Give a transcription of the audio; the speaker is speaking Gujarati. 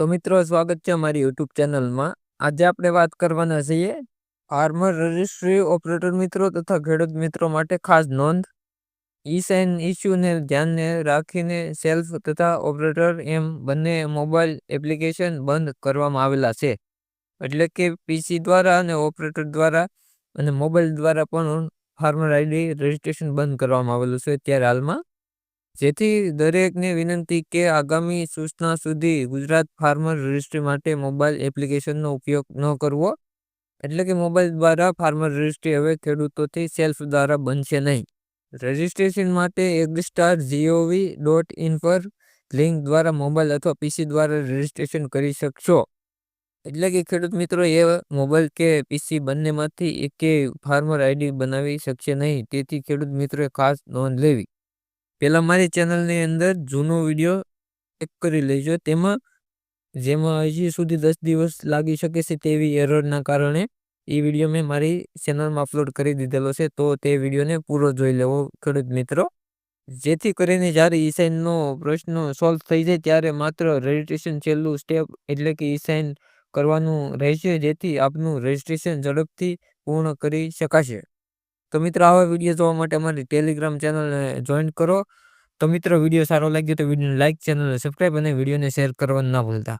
તો મિત્રો, સ્વાગત છે અમારી યુટ્યુબ ચેનલમાં. આજે આપણે વાત કરવાના છીએ ફાર્મર રજિસ્ટ્રી ઓપરેટર મિત્રો તથા ખેડૂત મિત્રો માટે ખાસ નોંધ. ઈ સાઇન ઇસ્યુને ધ્યાનને રાખીને સેલ્ફ તથા ઓપરેટર એમ બંને મોબાઈલ એપ્લિકેશન બંધ કરવામાં આવેલા છે. એટલે કે પીસી દ્વારા અને ઓપરેટર દ્વારા અને મોબાઈલ દ્વારા પણ ફાર્મર આઈડી રજિસ્ટ્રેશન બંધ કરવામાં આવેલું છે અત્યારે હાલમાં. જેથી દરેકને વિનંતી કે આગામી સૂચના સુધી ગુજરાત ફાર્મર રજિસ્ટ્રી માટે મોબાઈલ એપ્લિકેશનનો ઉપયોગ ન કરવો. એટલે કે મોબાઈલ દ્વારા ફાર્મર રજિસ્ટ્રી હવે ખેડૂતોથી સેલ્ફ દ્વારા બનશે નહીં. રજિસ્ટ્રેશન માટે agristack G O V dot in પર લિંક દ્વારા મોબાઈલ અથવા પીસી દ્વારા રજિસ્ટ્રેશન કરી શકશો. એટલે કે ખેડૂત મિત્રો, એ મોબાઈલ કે પીસી બંનેમાંથી એકે ફાર્મર આઈડી બનાવી શકશે નહીં. તેથી ખેડૂત મિત્રોએ ખાસ નોંધ લેવી. પહેલાં મારી ચેનલની અંદર જૂનો વીડિયો ચેક કરી લેજો. તેમાં જેમાં હજી સુધી દસ દિવસ લાગી શકે છે તેવી એરરના કારણે એ વીડિયો મેં મારી ચેનલમાં અપલોડ કરી દીધેલો છે. તો તે વિડીયોને પૂરો જોઈ લેવો, ખેડૂત મિત્રો. જેથી કરીને જ્યારે ઈ સાઇનનો પ્રશ્ન સોલ્વ થઈ જાય ત્યારે માત્ર રજિસ્ટ્રેશન છેલ્લું સ્ટેપ એટલે કે ઈ સાઇન કરવાનું રહેશે, જેથી આપનું રજિસ્ટ્રેશન ઝડપથી પૂર્ણ કરી શકાશે. તો મિત્રો, આવા વીડિયો જોવા માટે અમારી ટેલિગ્રામ ચેનલને જોઈન કરો. તો મિત્રો વીડિયો સારો લાગ્યો તો વિડીયોને લાઇક ચેનલને સબસ્ક્રાઈબ અને વિડીયોને શેર કરવાનું ના ભૂલતા.